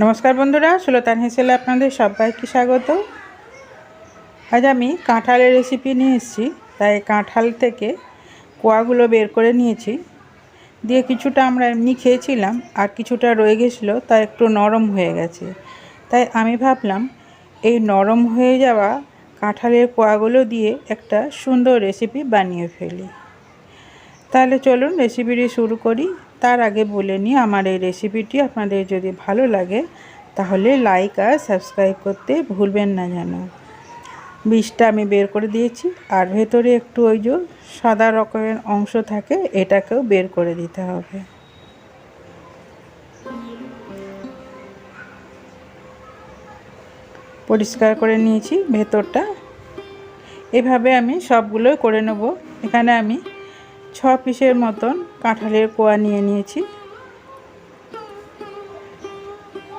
নমস্কার বন্ধুরা, সুলতান হেসেলে আপনাদের সবাইকে স্বাগত। আজ আমি কাঁঠালের রেসিপি নিয়ে এসেছি, তাই কাঁঠাল থেকে কোয়াগুলো বের করে নিয়েছি। দিয়ে কিছুটা আমরা এমনি খেয়েছিলাম, আর কিছুটা রয়ে গেছিল তা একটু নরম হয়ে গেছে। তাই আমি ভাবলাম, এই নরম হয়ে যাওয়া কাঁঠালের কোয়াগুলো দিয়ে একটা সুন্দর রেসিপি বানিয়ে ফেলি। তাহলে চলুন রেসিপিটি শুরু করি। তার আগে বলে নিই, আমার এই রেসিপিটি আপনাদের যদি ভালো লাগে, তাহলে লাইক আর সাবস্ক্রাইব করতে ভুলবেন না যেন। বীজটা আমি বের করে দিয়েছি, আর ভেতরে একটু ওই যে সাদা রকমের অংশ থাকে, এটাকেও বের করে দিতে হবে। পরিষ্কার করে নিয়েছি ভেতরটা। এভাবে আমি সবগুলো করে নেব। এখানে আমি ছ পিসের মতন কাঁঠালের কোয়া নিয়ে নিয়েছি।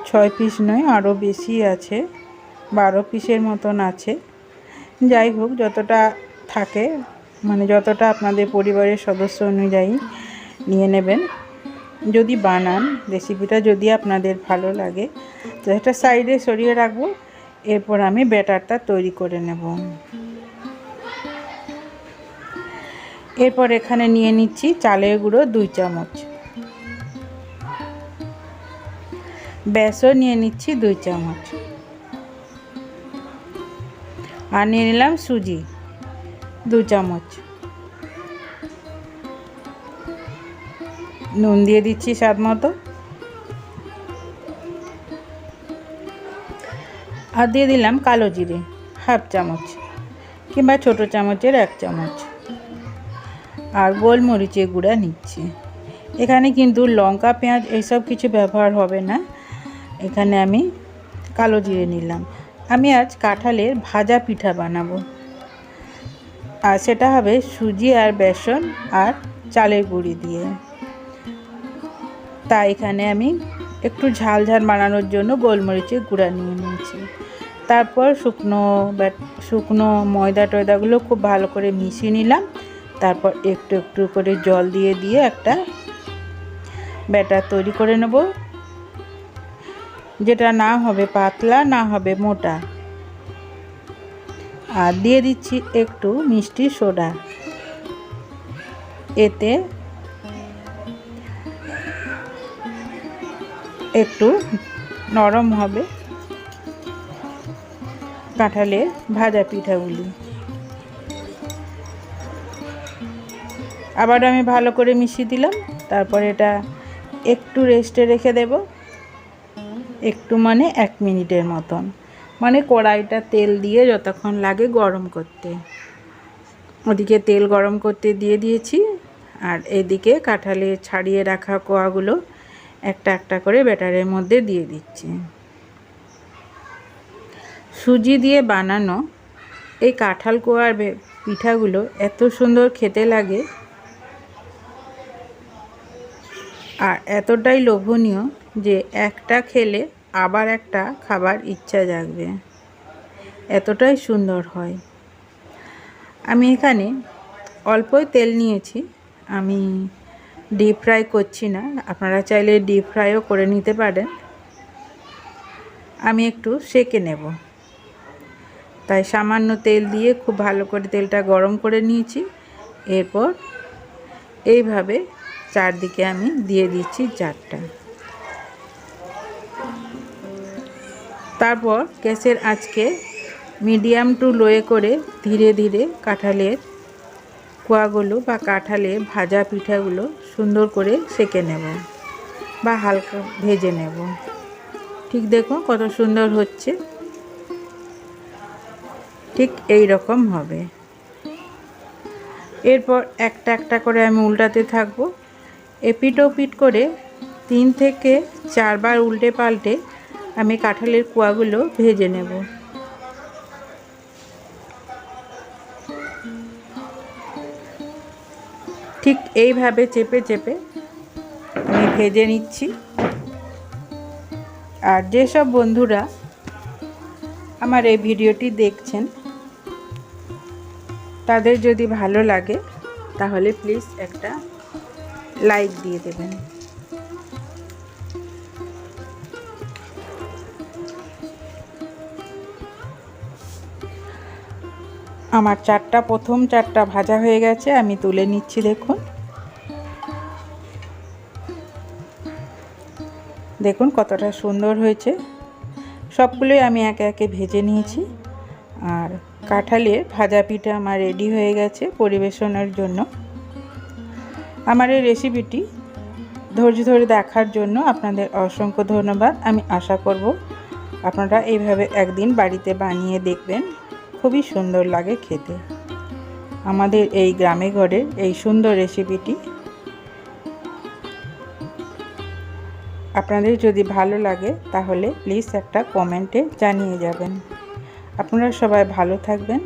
ছয় পিস নয়, আরও বেশি আছে, বারো পিসের মতন আছে। যাই হোক, যতটা থাকে মানে যতটা আপনাদের পরিবারের সদস্য অনুযায়ী নিয়ে নেবেন। যদি বানান, রেসিপিটা যদি আপনাদের ভালো লাগে, তো একটা সাইডে সরিয়ে রাখব, এরপর আমি ব্যাটারটা তৈরি করে নেব। এরপর এখানে নিয়ে নিচ্ছি চালের গুঁড়ো দুই চামচ। বেসন নিয়ে নিচ্ছি দুই চামচ। আর নিয়ে নিলাম সুজি দু চামচ। নুন দিয়ে দিচ্ছি স্বাদ মতো। আর দিয়ে দিলাম কালো জিরে, হাফ চামচ কিংবা ছোটো চামচের এক চামচ। আর গোলমরিচের গুঁড়া নিচ্ছি। এখানে কিন্তু লঙ্কা, পেঁয়াজ এইসব কিছু ব্যবহার হবে না। এখানে আমি কালো জিরে নিলাম। আমি আজ কাঁঠালের ভাজা পিঠা বানাবো। আর সেটা হবে সুজি আর বেসন আর চালের গুঁড়ি দিয়ে। তাই এখানে আমি একটু ঝাল ঝাল বানানোর জন্য গোলমরিচের গুঁড়া নিয়ে নিয়েছি। তারপর শুকনো শুকনো ময়দা টয়দাগুলো খুব ভালো করে মিশিয়ে নিলাম। তারপর একটু একটু করে জল দিয়ে দিয়ে একটা ব্যাটার তৈরি করে নেব। যেটা না হবে পাতলা, না হবে মোটা। আর দিয়ে দিচ্ছি একটু মিষ্টি সোডা। এতে একটু নরম হবে কাঁঠালের ভাজা পিঠাগুলি। আবার আমি ভালো করে মিশিয়ে দিলাম। তারপর এটা একটু রেস্টে রেখে দেব। একটু মানে এক মিনিটের মতন। মানে কড়াইটা তেল দিয়ে যতক্ষণ লাগে গরম করতে। ওদিকে তেল গরম করতে দিয়ে দিয়েছি। আর এদিকে কাঁঠালে ছাড়িয়ে রাখা কোয়াগুলো একটা একটা করে ব্যাটারের মধ্যে দিয়ে দিচ্ছি। সুজি দিয়ে বানানো এই কাঁঠাল কোয়ার পিঠাগুলো এত সুন্দর খেতে লাগে। আর এতটাই লোভনীয় যে একটা খেলে আবার একটা খাবার ইচ্ছা জাগবে। এতটাই সুন্দর হয়। আমি এখানে অল্পই তেল নিয়েছি। আমি ডিপ ফ্রাই করছি না। আপনারা চাইলে ডিপ ফ্রাইও করে নিতে পারেন। আমি একটু সেকে নেব। তাই সামান্য তেল দিয়ে খুব ভালো করে তেলটা গরম করে নিয়েছি। এরপর এইভাবে চারদিকে আমি দিয়ে দিচ্ছি চারটা তারপর গ্যাসের আজকে মিডিয়াম টু লোয়ে করে ধীরে ধীরে কাঁঠালের কোয়াগুলো বা কাঁঠালে ভাজা পিঠাগুলো সুন্দর করে সেকে নেব বা হালকা ভেজে নেব। ঠিক দেখুন কত সুন্দর হচ্ছে। ঠিক এই রকম হবে। এরপর একটা একটা করে আমি উল্টাতে থাকব। এপিট ওপিট করে তিন থেকে চারবার উল্টে পাল্টে আমি কাঁঠালের কুয়াগুলো ভেজে নেব। ঠিক এইভাবে চেপে চেপে আমি ভেজে নিচ্ছি। আর যেসব বন্ধুরা আমার এই ভিডিওটি দেখছেন, তাদের যদি ভালো লাগে তাহলে প্লিজ একটা লাইক দিয়ে দেবেন। আমার চারটা, প্রথম চারটা ভাজা হয়ে গেছে, আমি তুলে নিচ্ছি দেখুন। দেখুন কতটা সুন্দর হয়েছে। সবগুলোই আমি একে একে ভেজে নিয়েছি। আর কাঁঠালের ভাজা পিঠা আমার রেডি হয়ে গেছে পরিবেশনের জন্য। আমার এই রেসিপিটি ধৈর্য ধরে দেখার জন্য আপনাদের অসংখ্য ধন্যবাদ। আমি আশা করব আপনারা এইভাবে একদিন বাড়িতে বানিয়ে দেখবেন। খুবই সুন্দর লাগে খেতে। আমাদের এই গ্রামে ঘরের এই সুন্দর রেসিপিটি আপনাদের যদি ভালো লাগে তাহলে প্লিজ একটা কমেন্টে জানিয়ে যাবেন। আপনারা সবাই ভালো থাকবেন।